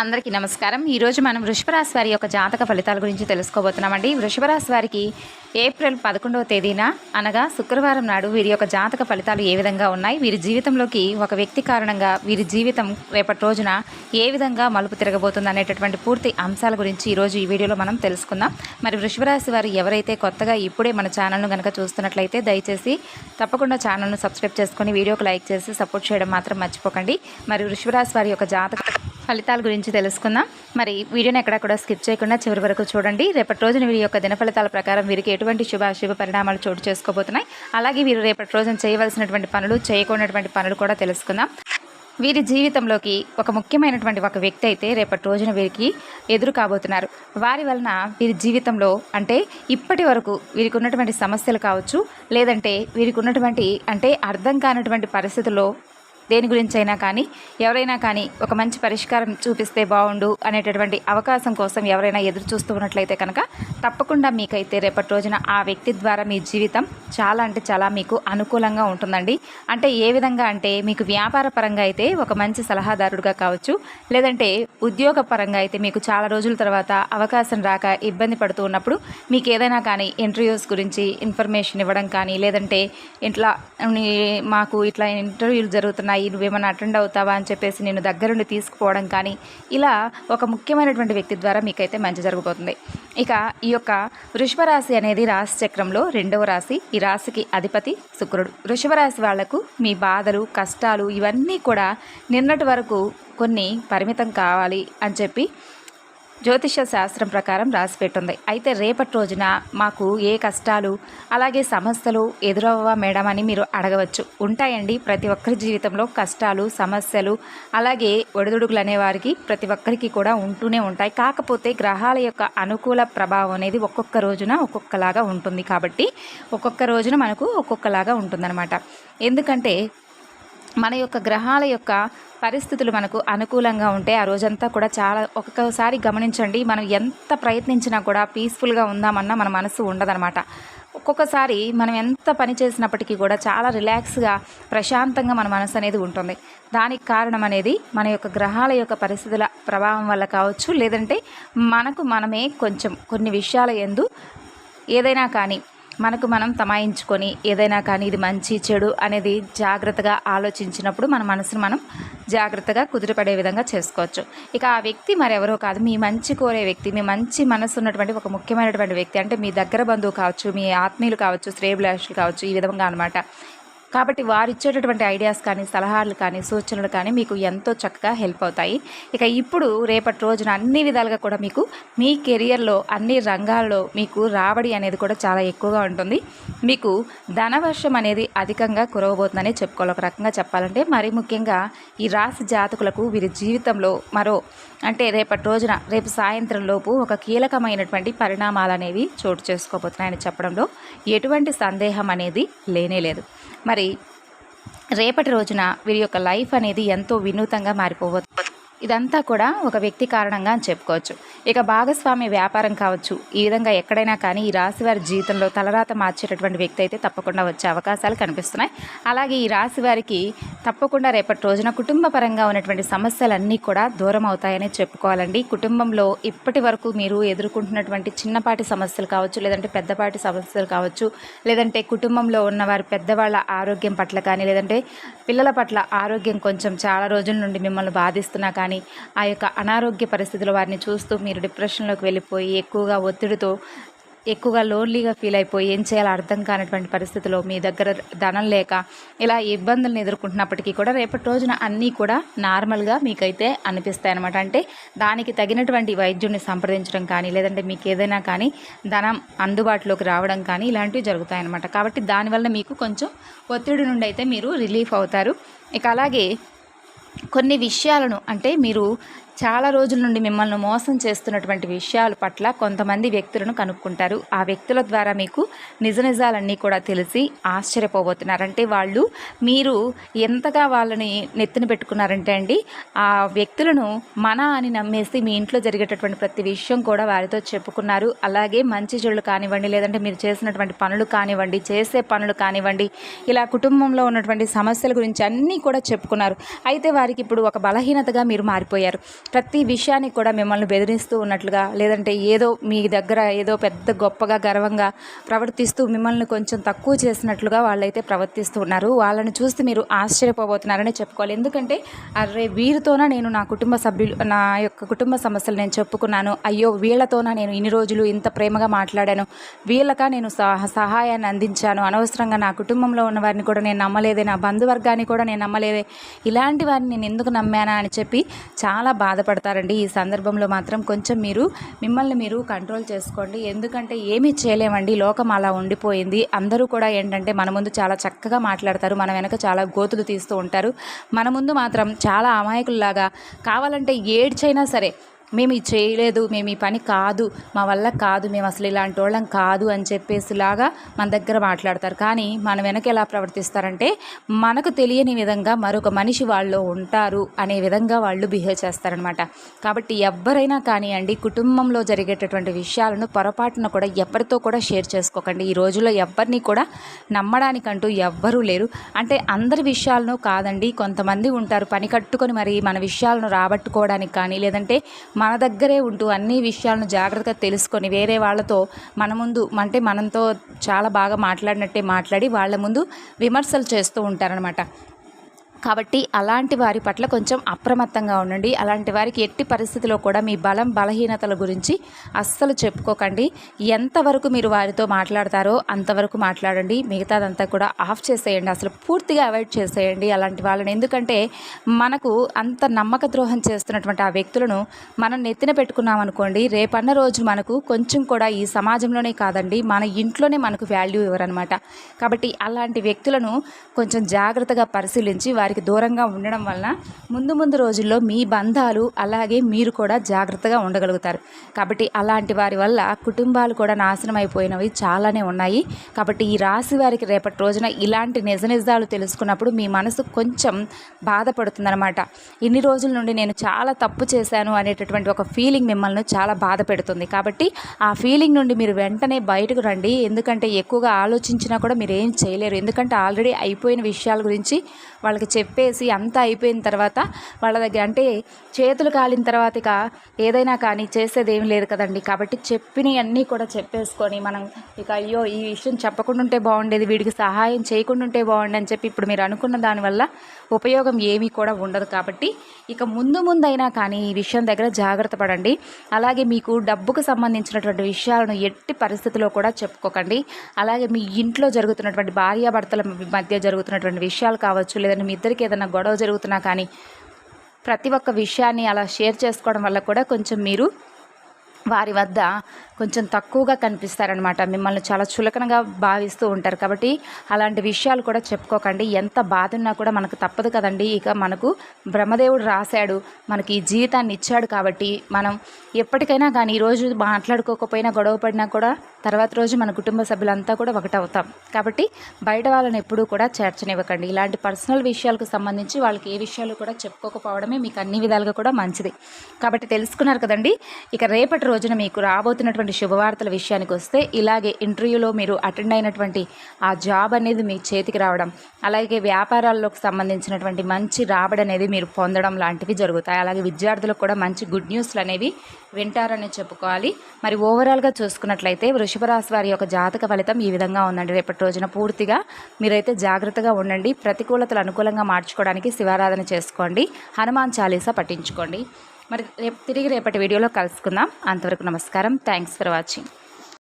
అందరికీ నమస్కారం. ఈరోజు మనం వృషభరాశి వారి యొక్క జాతక ఫలితాల గురించి తెలుసుకోబోతున్నామండి. వృషభరాశి వారికి ఏప్రిల్ పదకొండవ తేదీన అనగా శుక్రవారం నాడు వీరి యొక్క జాతక ఫలితాలు ఏ విధంగా ఉన్నాయి? వీరి జీవితంలోకి ఒక వ్యక్తి కారణంగా వీరి జీవితం రేపటి రోజున ఏ విధంగా మలుపు తిరగబోతుంది అనేటటువంటి పూర్తి అంశాల గురించి ఈరోజు ఈ వీడియోలో మనం తెలుసుకుందాం. మరి వృషభరాశి వారు ఎవరైతే కొత్తగా ఇప్పుడే మన ఛానల్ను కనుక చూస్తున్నట్లయితే దయచేసి తప్పకుండా ఛానల్ను సబ్స్క్రైబ్ చేసుకొని వీడియోకి లైక్ చేసి సపోర్ట్ చేయడం మాత్రం మర్చిపోకండి. మరి వృషభరాశి వారి యొక్క జాతక ఫలితాల గురించి తెలుసుకుందాం. మరి వీడియోని ఎక్కడ కూడా స్కిప్ చేయకుండా చివరి వరకు చూడండి. రేపటి రోజున వీరి యొక్క దిన ఫలితాల ప్రకారం వీరికి ఎటువంటి శుభ అశుభ పరిణామాలు చోటు చేసుకోబోతున్నాయి. అలాగే వీరు రేపటి రోజున చేయవలసినటువంటి పనులు చేయకూడనటువంటి పనులు కూడా తెలుసుకుందాం. వీరి జీవితంలోకి ఒక ముఖ్యమైనటువంటి ఒక వ్యక్తి అయితే రేపటి రోజున వీరికి ఎదురు కాబోతున్నారు. వారి వలన వీరి జీవితంలో అంటే ఇప్పటి వరకు వీరికి ఉన్నటువంటి సమస్యలు కావచ్చు లేదంటే వీరికి ఉన్నటువంటి అంటే అర్థం కానటువంటి పరిస్థితుల్లో దేని గురించి అయినా కానీ ఎవరైనా కానీ ఒక మంచి పరిష్కారం చూపిస్తే బాగుండు అనేటటువంటి అవకాశం కోసం ఎవరైనా ఎదురు చూస్తూ ఉన్నట్లయితే కనుక తప్పకుండా మీకైతే రేపటి రోజున ఆ వ్యక్తి ద్వారా మీ జీవితం చాలా అంటే చాలా మీకు అనుకూలంగా ఉంటుందండి. అంటే ఏ విధంగా అంటే మీకు వ్యాపార పరంగా అయితే ఒక మంచి సలహాదారుడుగా కావచ్చు లేదంటే ఉద్యోగ పరంగా అయితే మీకు చాలా రోజుల తర్వాత అవకాశం రాక ఇబ్బంది పడుతూ ఉన్నప్పుడు మీకు ఏదైనా కానీ ఇంటర్వ్యూస్ గురించి ఇన్ఫర్మేషన్ ఇవ్వడం కానీ లేదంటే ఇట్లా మాకు ఇట్లా ఇంటర్వ్యూలు జరుగుతున్నాయి నువ్వేమైనా అటెండ్ అవుతావా అని చెప్పేసి నేను దగ్గరుండి తీసుకుపోవడం కానీ ఇలా ఒక ముఖ్యమైనటువంటి వ్యక్తి ద్వారా మీకైతే మంచి జరగబోతుంది. ఇక ఈ యొక్క వృషభ రాశి అనేది రాశి చక్రంలో రెండవ రాశి. ఈ రాశికి అధిపతి శుక్రుడు. వృషభ రాశి వాళ్ళకు మీ బాధలు కష్టాలు ఇవన్నీ కూడా నిన్నటి వరకు కొన్ని పరిమితం కావాలి అని చెప్పి జ్యోతిష శాస్త్రం ప్రకారం రాసి పెట్టుంది అయితే రేపటి రోజున మాకు ఏ కష్టాలు అలాగే సమస్యలు ఎదురవ్వా మేడం అని మీరు అడగవచ్చు. ఉంటాయండి ప్రతి ఒక్కరి జీవితంలో కష్టాలు సమస్యలు అలాగే ఒడిదుడుగులు అనేవారికి ప్రతి ఒక్కరికి కూడా ఉంటూనే ఉంటాయి. కాకపోతే గ్రహాల యొక్క అనుకూల ప్రభావం అనేది ఒక్కొక్క రోజున ఒక్కొక్కలాగా ఉంటుంది కాబట్టి ఒక్కొక్క రోజున మనకు ఒక్కొక్కలాగా ఉంటుందన్నమాట. ఎందుకంటే మన యొక్క గ్రహాల యొక్క పరిస్థితులు మనకు అనుకూలంగా ఉంటే ఆ రోజంతా కూడా చాలా ఒక్కొక్కసారి గమనించండి మనం ఎంత ప్రయత్నించినా కూడా పీస్ఫుల్గా ఉందామన్నా మన మనసు ఉండదనమాట ఒక్కొక్కసారి మనం ఎంత పని చేసినప్పటికీ కూడా చాలా రిలాక్స్గా ప్రశాంతంగా మన మనసు అనేది ఉంటుంది. దానికి కారణం అనేది మన యొక్క గ్రహాల యొక్క పరిస్థితుల ప్రభావం వల్ల కావచ్చు లేదంటే మనకు మనమే కొంచెం కొన్ని విషయాల ఎందు ఏదైనా కానీ మనకు మనం తమాయించుకొని ఏదైనా కానీ ఇది మంచి చెడు అనేది జాగ్రత్తగా ఆలోచించినప్పుడు మన మనసును మనం జాగ్రత్తగా కుదిరిపడే విధంగా చేసుకోవచ్చు. ఇక ఆ వ్యక్తి మరెవరో కాదు. మీ మంచి కోరే వ్యక్తి మీ మంచి మనసు ఉన్నటువంటి ఒక ముఖ్యమైనటువంటి వ్యక్తి. అంటే మీ దగ్గర బంధువు కావచ్చు మీ ఆత్మీయులు కావచ్చు శ్రేయభిలాషులు కావచ్చు ఈ విధంగా అనమాట కాబట్టి వారు ఇచ్చేటటువంటి ఐడియాస్ కానీ సలహాలు కానీ సూచనలు కానీ మీకు ఎంతో చక్కగా హెల్ప్ అవుతాయి. ఇక ఇప్పుడు రేపటి రోజున అన్ని విధాలుగా కూడా మీకు మీ కెరియర్లో అన్ని రంగాల్లో మీకు రాబడి అనేది కూడా చాలా ఎక్కువగా ఉంటుంది. మీకు ధనవర్షం అనేది అధికంగా కురవబోతుందని చెప్పుకోవాలి. ఒక రకంగా చెప్పాలంటే మరి ముఖ్యంగా ఈ రాశి జాతకులకు వీరి జీవితంలో మరో అంటే రేపటి రోజున రేపు సాయంత్రం లోపు ఒక కీలకమైనటువంటి పరిణామాలు అనేవి చోటు చేసుకోబోతున్నాయని చెప్పడంలో ఎటువంటి సందేహం అనేది లేనే లేదు. మరి రేపటి రోజున వీరి యొక్క లైఫ్ అనేది ఎంతో వినూతంగా మారిపోవచ్చు. ఇదంతా కూడా ఒక వ్యక్తి కారణంగా అని చెప్పుకోవచ్చు. ఇక భాగస్వామి వ్యాపారం కావచ్చు. ఈ విధంగా ఎక్కడైనా కానీ ఈ రాశి వారి జీవితంలో తలరాత మార్చేటటువంటి వ్యక్తి అయితే తప్పకుండా వచ్చే అవకాశాలు కనిపిస్తున్నాయి. అలాగే ఈ రాశి వారికి తప్పకుండా రేపటి రోజున కుటుంబ పరంగా ఉన్నటువంటి సమస్యలన్నీ కూడా దూరం అవుతాయని చెప్పుకోవాలండి. కుటుంబంలో ఇప్పటి వరకు మీరు ఎదుర్కొంటున్నటువంటి చిన్నపాటి సమస్యలు కావచ్చు లేదంటే పెద్దపాటి సమస్యలు కావచ్చు లేదంటే కుటుంబంలో ఉన్న వారి పెద్దవాళ్ళ ఆరోగ్యం పట్ల కానీ లేదంటే పిల్లల పట్ల ఆరోగ్యం కొంచెం చాలా రోజుల నుండి మిమ్మల్ని బాధిస్తున్నా కానీ ఆ యొక్క అనారోగ్య పరిస్థితులు వారిని చూస్తూ మీరు మీరు డిప్రెషన్లోకి వెళ్ళిపోయి ఎక్కువగా ఒత్తిడితో ఎక్కువగా లోన్లీగా ఫీల్ అయిపోయి ఏం చేయాలో అర్థం కానటువంటి పరిస్థితిలో మీ దగ్గర ధనం లేక ఇలా ఇబ్బందులను ఎదుర్కొంటున్నప్పటికీ కూడా రేపటి రోజున అన్నీ కూడా నార్మల్గా మీకైతే అనిపిస్తాయి అనమాట అంటే దానికి తగినటువంటి వైద్యుడిని సంప్రదించడం కానీ లేదంటే మీకు ఏదైనా కానీ ధనం అందుబాటులోకి రావడం కానీ ఇలాంటివి జరుగుతాయి అనమాట కాబట్టి దానివల్ల మీకు కొంచెం ఒత్తిడి నుండి అయితే మీరు రిలీఫ్ అవుతారు. ఇక అలాగే కొన్ని విషయాలను అంటే మీరు చాలా రోజుల నుండి మిమ్మల్ని మోసం చేస్తున్నటువంటి విషయాల పట్ల కొంతమంది వ్యక్తులను కనుక్కుంటారు. ఆ వ్యక్తుల ద్వారా మీకు నిజ నిజాలన్నీ కూడా తెలిసి ఆశ్చర్యపోబోతున్నారు. అంటే వాళ్ళు మీరు ఎంతగా వాళ్ళని నెత్తిన పెట్టుకున్నారంటే అండి ఆ వ్యక్తులను మన అని నమ్మేసి మీ ఇంట్లో జరిగేటటువంటి ప్రతి విషయం కూడా వారితో చెప్పుకున్నారు. అలాగే మంచి చెడులు కానివ్వండి లేదంటే మీరు చేసినటువంటి పనులు కానివ్వండి చేసే పనులు కానివ్వండి ఇలా కుటుంబంలో ఉన్నటువంటి సమస్యల గురించి అన్నీ కూడా చెప్పుకున్నారు. అయితే వారికి ఇప్పుడు ఒక బలహీనతగా మీరు మారిపోయారు. ప్రతి విషయానికి కూడా మిమ్మల్ని బెదిరిస్తూ ఉన్నట్లుగా లేదంటే ఏదో మీ దగ్గర ఏదో పెద్ద గొప్పగా గర్వంగా ప్రవర్తిస్తూ మిమ్మల్ని కొంచెం తక్కువ చేసినట్లుగా వాళ్ళైతే ప్రవర్తిస్తూ ఉన్నారు. వాళ్ళని చూస్తే మీరు ఆశ్చర్యపోబోతున్నారని చెప్పుకోవాలి. ఎందుకంటే అరే వీరితోన నేను నా కుటుంబ సభ్యులు నా యొక్క కుటుంబ సమస్యలు నేను చెప్పుకున్నాను. అయ్యో వీళ్ళతోన నేను ఇన్ని రోజులు ఇంత ప్రేమగా మాట్లాడాను? వీళ్ళక నేను సహ సహాయాన్ని అందించాను? అనవసరంగా నా కుటుంబంలో ఉన్న వారిని కూడా నేను నమ్మలేదే? నా బంధువర్గాన్ని కూడా నేను నమ్మలేదే? ఇలాంటి వారిని నేను ఎందుకు నమ్మానా అని చెప్పి చాలా బాధ బాధపడతారండి. ఈ సందర్భంలో మాత్రం కొంచెం మీరు మిమ్మల్ని మీరు కంట్రోల్ చేసుకోండి. ఎందుకంటే ఏమీ చేయలేమండి. లోకం అలా ఉండిపోయింది. అందరూ కూడా ఏంటంటే మన ముందు చాలా చక్కగా మాట్లాడతారు. మన వెనక చాలా గోతులు తీస్తూ ఉంటారు. మన ముందు మాత్రం చాలా అమాయకుల్లాగా కావాలంటే ఏడ్చైనా సరే మేము ఇది చేయలేదు మేము ఈ పని కాదు మా వల్ల కాదు మేము అసలు ఇలాంటి వాళ్ళం కాదు అని చెప్పేసిలాగా మన దగ్గర మాట్లాడతారు. కానీ మన వెనక ఎలా ప్రవర్తిస్తారంటే మనకు తెలియని విధంగా మరొక మనిషి వాళ్ళు ఉంటారు అనే విధంగా వాళ్ళు బిహేవ్ చేస్తారనమాట. కాబట్టి ఎవరైనా కానివ్వండి కుటుంబంలో జరిగేటటువంటి విషయాలను పొరపాటున కూడా ఎవరితో కూడా షేర్ చేసుకోకండి. ఈ రోజుల్లో ఎవరిని కూడా నమ్మడానికంటూ ఎవ్వరూ లేరు. అంటే అందరి విషయాలను కాదండి కొంతమంది ఉంటారు పని కట్టుకొని మరి మన విషయాలను రాబట్టుకోవడానికి కానీ లేదంటే మన దగ్గరే ఉంటూ అన్ని విషయాలను జాగ్రత్తగా తెలుసుకొని వేరే వాళ్ళతో మన ముందు అంటే మనతో చాలా బాగా మాట్లాడినట్టే మాట్లాడి వాళ్ళ ముందు విమర్శలు చేస్తూ ఉంటారనమాట కాబట్టి అలాంటి వారి పట్ల కొంచెం అప్రమత్తంగా ఉండండి. అలాంటి వారికి ఎట్టి పరిస్థితిలో కూడా మీ బలం బలహీనతల గురించి అస్సలు చెప్పుకోకండి. ఎంతవరకు మీరు వారితో మాట్లాడతారో అంతవరకు మాట్లాడండి. మిగతాదంతా కూడా ఆఫ్ చేసేయండి. అసలు పూర్తిగా అవాయిడ్ చేసేయండి అలాంటి వాళ్ళని. ఎందుకంటే మనకు అంత నమ్మక ద్రోహం చేస్తున్నటువంటి ఆ వ్యక్తులను మనం నెత్తిన పెట్టుకున్నాం అనుకోండి రేపన్న రోజు మనకు కొంచెం కూడా ఈ సమాజంలోనే కాదండి మన ఇంట్లోనే మనకు వాల్యూ ఇవ్వరనమాట కాబట్టి అలాంటి వ్యక్తులను కొంచెం జాగ్రత్తగా పరిశీలించి వారి వారికి దూరంగా ఉండడం వలన ముందు ముందు రోజుల్లో మీ బంధాలు అలాగే మీరు కూడా జాగ్రత్తగా ఉండగలుగుతారు. కాబట్టి అలాంటి వారి వల్ల కుటుంబాలు కూడా నాశనం అయిపోయినవి చాలానే ఉన్నాయి. కాబట్టి ఈ రాశి వారికి రేపటి రోజున ఇలాంటి నిజ నిజాలు తెలుసుకున్నప్పుడు మీ మనసు కొంచెం బాధపడుతుందన్నమాట. ఇన్ని రోజుల నుండి నేను చాలా తప్పు చేశాను అనేటటువంటి ఒక ఫీలింగ్ మిమ్మల్ని చాలా బాధ పెడుతుంది. కాబట్టి ఆ ఫీలింగ్ నుండి మీరు వెంటనే బయటకు రండి. ఎందుకంటే ఎక్కువగా ఆలోచించినా కూడా మీరు ఏం చేయలేరు. ఎందుకంటే ఆల్రెడీ అయిపోయిన విషయాల గురించి వాళ్ళకి చెప్పేసి అంతా అయిపోయిన తర్వాత వాళ్ళ దగ్గర అంటే చేతులు కాలిన తర్వాత ఇక ఏదైనా కానీ చేసేది ఏం లేదు కదండి. కాబట్టి చెప్పినవన్నీ కూడా చెప్పేసుకొని మనం ఇక అయ్యో ఈ విషయం చెప్పకుండా ఉంటే బాగుండేది వీడికి సహాయం చేయకుండా ఉంటే బాగుండే అని చెప్పి ఇప్పుడు మీరు అనుకున్న దానివల్ల ఉపయోగం ఏమీ కూడా ఉండదు. కాబట్టి ఇక ముందు ముందైనా కానీ ఈ విషయం దగ్గర జాగ్రత్త పడండి. అలాగే మీకు డబ్బుకు సంబంధించినటువంటి విషయాలను ఎట్టి పరిస్థితిలో కూడా చెప్పుకోకండి. అలాగే మీ ఇంట్లో జరుగుతున్నటువంటి భార్యాభర్తల మధ్య జరుగుతున్నటువంటి విషయాలు కావచ్చు లేదంటే మీ ఇద్దరికి ఏదైనా గొడవ జరుగుతున్నా కానీ ప్రతి ఒక్క విషయాన్ని అలా షేర్ చేసుకోవడం వల్ల కూడా కొంచెం మీరు వారి వద్ద కొంచెం తక్కువగా కనిపిస్తారనమాట మిమ్మల్ని చాలా చులకనగా భావిస్తూ ఉంటారు. కాబట్టి అలాంటి విషయాలు కూడా చెప్పుకోకండి. ఎంత బాధ ఉన్నా కూడా మనకు తప్పదు కదండి. ఇక మనకు బ్రహ్మదేవుడు రాశాడు. మనకి ఈ జీవితాన్ని ఇచ్చాడు కాబట్టి మనం ఎప్పటికైనా కానీ ఈరోజు మాట్లాడుకోకపోయినా గొడవ పడినా కూడా తర్వాత రోజు మన కుటుంబ సభ్యులంతా కూడా ఒకటవుతాం. కాబట్టి బయట వాళ్ళని ఎప్పుడూ కూడా చేర్చనివ్వకండి. ఇలాంటి పర్సనల్ విషయాలకు సంబంధించి వాళ్ళకి ఏ విషయాలు కూడా చెప్పుకోకపోవడమే మీకు అన్ని విధాలుగా కూడా మంచిది. కాబట్టి తెలుసుకున్నారు కదండి. ఇక రేపటి రోజున మీకు రాబోతున్నటువంటి శుభవార్తల విషయానికి వస్తే ఇలాగే ఇంటర్వ్యూలో మీరు అటెండ్ అయినటువంటి ఆ జాబ్ అనేది మీ చేతికి రావడం అలాగే వ్యాపారాల్లోకి సంబంధించినటువంటి మంచి రాబడి అనేది మీరు పొందడం లాంటివి జరుగుతాయి. అలాగే విద్యార్థులకు కూడా మంచి గుడ్ న్యూస్లు అనేవి వింటారని చెప్పుకోవాలి. మరి ఓవరాల్గా చూసుకున్నట్లయితే వృషభ రాశి వారి యొక్క జాతక ఫలితం ఈ విధంగా ఉందండి. రేపటి రోజున పూర్తిగా మీరైతే జాగ్రత్తగా ఉండండి. ప్రతికూలతలు అనుకూలంగా మార్చుకోవడానికి శివారాధన చేసుకోండి. హనుమాన్ చాలీసా పట్టించుకోండి మరి రేపు తిరిగి రేపటి వీడియోలో కలుసుకుందాం. అంతవరకు నమస్కారం. Thanks for watching